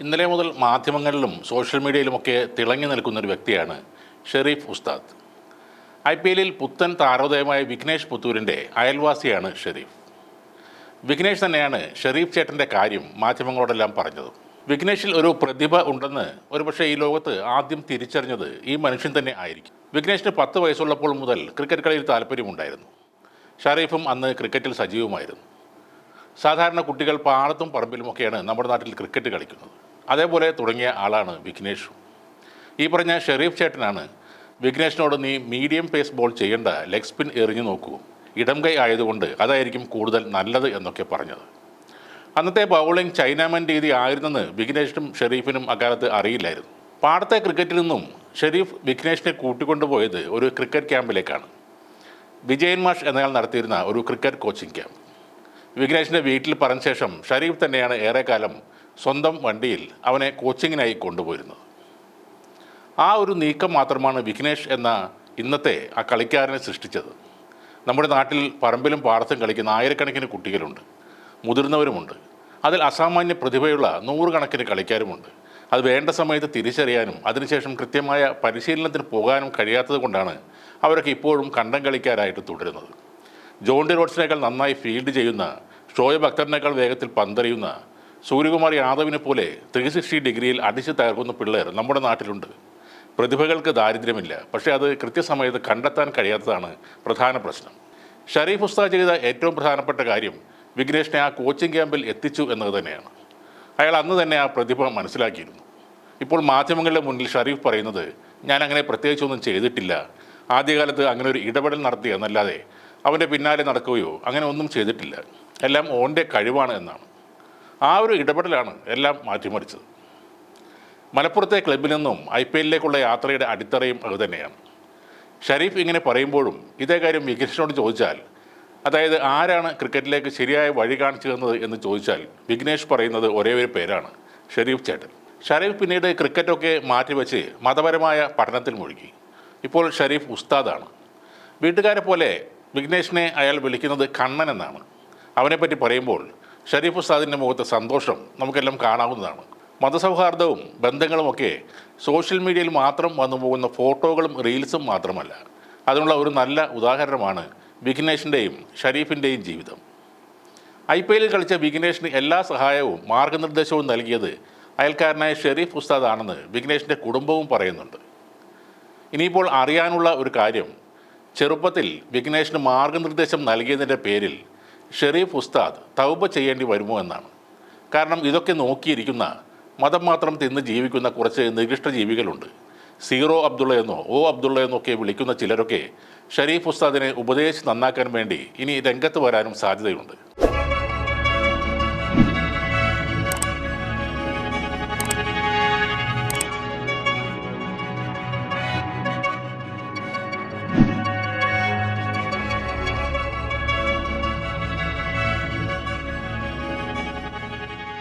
ഇന്നലെ മുതൽ മാധ്യമങ്ങളിലും സോഷ്യൽ മീഡിയയിലുമൊക്കെ തിളങ്ങി നിൽക്കുന്ന ഒരു വ്യക്തിയാണ് ഷെരീഫ് ഉസ്താദ്. ഐ പി എല്ലിൽ പുത്തൻ താരോദയമായ വിഘ്നേഷ് പുത്തൂരിന്റെ അയൽവാസിയാണ് ഷെരീഫ്. വിഘ്നേഷ് തന്നെയാണ് ഷെരീഫ് ചേട്ടന്റെ കാര്യം മാധ്യമങ്ങളോടെല്ലാം പറഞ്ഞത്. വിഘ്നേഷിൽ ഒരു പ്രതിഭ ഉണ്ടെന്ന് ഒരുപക്ഷെ ഈ ലോകത്ത് ആദ്യം തിരിച്ചറിഞ്ഞത് ഈ മനുഷ്യൻ തന്നെ ആയിരിക്കും. വിഘ്നേഷിന് പത്ത് വയസ്സുള്ളപ്പോൾ മുതൽ ക്രിക്കറ്റ് കളിയിൽ താല്പര്യമുണ്ടായിരുന്നു. ഷരീഫും അന്ന് ക്രിക്കറ്റിൽ സജീവമായിരുന്നു. സാധാരണ കുട്ടികൾ പാടത്തും പറമ്പിലുമൊക്കെയാണ് നമ്മുടെ നാട്ടിൽ ക്രിക്കറ്റ് കളിക്കുന്നത്. അതേപോലെ തുടങ്ങിയ ആളാണ് വിഘ്നേഷ്. ഈ പറഞ്ഞ ഷെരീഫ് ചേട്ടനാണ്. വിഘ്നേഷിനോട് നീ മീഡിയം പേസ് ബോൾ ചെയ്യേണ്ട ലെഗ് സ്പിൻ എറിഞ്ഞു നോക്കൂ. ഇടം കൈ ആയതുകൊണ്ട് അതായിരിക്കും കൂടുതൽ നല്ലത് എന്നൊക്കെ പറഞ്ഞത്. അന്നത്തെ ബൗളിംഗ് ചൈനാമൻ രീതി ആയിരുന്നെന്ന് വിഘ്നേഷിനും ഷെരീഫിനും അക്കാലത്ത് അറിയില്ലായിരുന്നു. പാടത്തെ ക്രിക്കറ്റിൽ നിന്നും ഷെരീഫ് വിഘ്നേഷിനെ കൂട്ടിക്കൊണ്ടുപോയത് ഒരു ക്രിക്കറ്റ് ക്യാമ്പിലേക്കാണ് വിജയൻ മാഷ് എന്നയാൾ നടത്തിയിരുന്ന ഒരു ക്രിക്കറ്റ് കോച്ചിങ് ക്യാമ്പ് വിഘ്നേഷിന്റെ വീട്ടിൽ പറഞ്ഞ ശേഷം ഷരീഫ് തന്നെയാണ് ഏറെക്കാലം സ്വന്തം വണ്ടിയിൽ അവനെ കോച്ചിങ്ങിനായി കൊണ്ടുപോയിരുന്നത് ആ ഒരു നീക്കം മാത്രമാണ് വിഘ്നേഷ് എന്ന ഇന്നത്തെ ആ കളിക്കാരനെ സൃഷ്ടിച്ചത്. നമ്മുടെ നാട്ടിൽ പറമ്പിലും പാടത്തും കളിക്കുന്ന ആയിരക്കണക്കിന് കുട്ടികളുണ്ട്. മുതിർന്നവരുമുണ്ട്. അതിൽ അസാമാന്യ പ്രതിഭയുള്ള നൂറുകണക്കിന് കളിക്കാരുമുണ്ട്. അത് വേണ്ട സമയത്ത് തിരിച്ചറിയാനും അതിനുശേഷം കൃത്യമായ പരിശീലനത്തിന് പോകാനും കഴിയാത്തത് കൊണ്ടാണ് അവരൊക്കെ ഇപ്പോഴും കണ്ടം കളിക്കാരായിട്ട് തുടരുന്നത്. ജോണ്ടി റോഡ്സിനേക്കാൾ നന്നായി ഫീൽഡ് ചെയ്യുന്ന ഷോയബ് അക്തറിനേക്കാൾ വേഗത്തിൽ പന്തെറിയുന്ന സൂര്യകുമാർ യാദവിനെ പോലെ ത്രീ സിക്സ്റ്റി ഡിഗ്രിയിൽ അടിച്ചു തകർക്കുന്ന പിള്ളേർ നമ്മുടെ നാട്ടിലുണ്ട്. പ്രതിഭകൾക്ക് ദാരിദ്ര്യമില്ല. പക്ഷേ അത് കൃത്യസമയത്ത് കണ്ടെത്താൻ കഴിയാത്തതാണ് പ്രധാന പ്രശ്നം. ഷരീഫ് ഉസ്താദ് ചെയ്ത ഏറ്റവും പ്രധാനപ്പെട്ട കാര്യം വിഘ്നേഷിനെ ആ കോച്ചിങ് ക്യാമ്പിൽ എത്തിച്ചു എന്നത് തന്നെയാണ്. അയാൾ അന്ന് തന്നെ ആ പ്രതിഭ മനസ്സിലാക്കിയിരുന്നു. ഇപ്പോൾ മാധ്യമങ്ങളുടെ മുന്നിൽ ഷരീഫ് പറയുന്നത് ഞാൻ അങ്ങനെ പ്രത്യേകിച്ചൊന്നും ചെയ്തിട്ടില്ല. ആദ്യകാലത്ത് അങ്ങനെ ഒരു ഇടപെടൽ നടത്തി എന്നല്ലാതെ അവന്റെ പിന്നാലെ നടക്കുകയോ അങ്ങനെ ഒന്നും ചെയ്തിട്ടില്ല. എല്ലാം ഓന്റെ കഴിവാണ് എന്നാണ്. ആ ഒരു ഇടപെടലാണ് എല്ലാം മാറ്റിമറിച്ചത്. മലപ്പുറത്തെ ക്ലബിൽ നിന്നും ഐ പി എല്ലിലേക്കുള്ള യാത്രയുടെ അടിത്തറയും അത് തന്നെയാണ്. ഷരീഫ് ഇങ്ങനെ പറയുമ്പോഴും ഇതേ കാര്യം വിഘ്നേഷിനോട് ചോദിച്ചാൽ അതായത് ആരാണ് ക്രിക്കറ്റിലേക്ക് ശരിയായ വഴി കാണിച്ചു തന്നത് എന്ന് ചോദിച്ചാൽ വിഘ്നേഷ് പറയുന്നത് ഒരേ ഒരു പേരാണ് ഷരീഫ് ചേട്ടൻ. ഷരീഫ് പിന്നീട് ക്രിക്കറ്റൊക്കെ മാറ്റിവെച്ച് മതപരമായ പഠനത്തിൽ മുഴുകി. ഇപ്പോൾ ഷരീഫ് ഉസ്താദാണ്. വീട്ടുകാരെ പോലെ വിഘ്നേഷിനെ അയാൾ വിളിക്കുന്നത് കണ്ണൻ എന്നാണ്. അവനെപ്പറ്റി പറയുമ്പോൾ ഷരീഫ് ഉസ്താദിന്റെ മുഖത്ത് സന്തോഷം നമുക്കെല്ലാം കാണാവുന്നതാണ്. മതസൗഹാർദ്ദവും ബന്ധങ്ങളുമൊക്കെ സോഷ്യൽ മീഡിയയിൽ മാത്രം വന്നു പോകുന്ന ഫോട്ടോകളും റീൽസും മാത്രമല്ല. അതിനുള്ള ഒരു നല്ല ഉദാഹരണമാണ് വിഘ്നേഷിന്റെയും ഷരീഫിന്റെയും ജീവിതം. ഐ പി എല്ലിൽ കളിച്ച വിഘ്നേഷിന് എല്ലാ സഹായവും മാർഗനിർദ്ദേശവും നൽകിയത് അയൽക്കാരനായ ഷെരീഫ് ഉസ്താദാണെന്ന് വിഘ്നേഷിന്റെ കുടുംബവും പറയുന്നുണ്ട്. ഇനിയിപ്പോൾ അറിയാനുള്ള ഒരു കാര്യം ചെറുപ്പത്തിൽ വിഘ്നേഷിന് മാർഗനിർദ്ദേശം നൽകിയതിന്റെ പേരിൽ ഷെരീഫ് ഉസ്താദ് തൗബ ചെയ്യേണ്ടി വരുമോ എന്നാണ്. കാരണം ഇതൊക്കെ നോക്കിയിരിക്കുന്ന മതം മാത്രം തിന്ന് ജീവിക്കുന്ന കുറച്ച് നികൃഷ്ട ജീവികളുണ്ട്. സീറോ അബ്ദുള്ള എന്നോ ഓ അബ്ദുള്ള എന്നോ ഒക്കെ വിളിക്കുന്ന ചിലരൊക്കെ ഷരീഫ് ഉസ്താദിനെ ഉപദേശിച്ച് നന്നാക്കാൻ വേണ്ടി ഇനി രംഗത്ത് വരാനും സാധ്യതയുണ്ട്.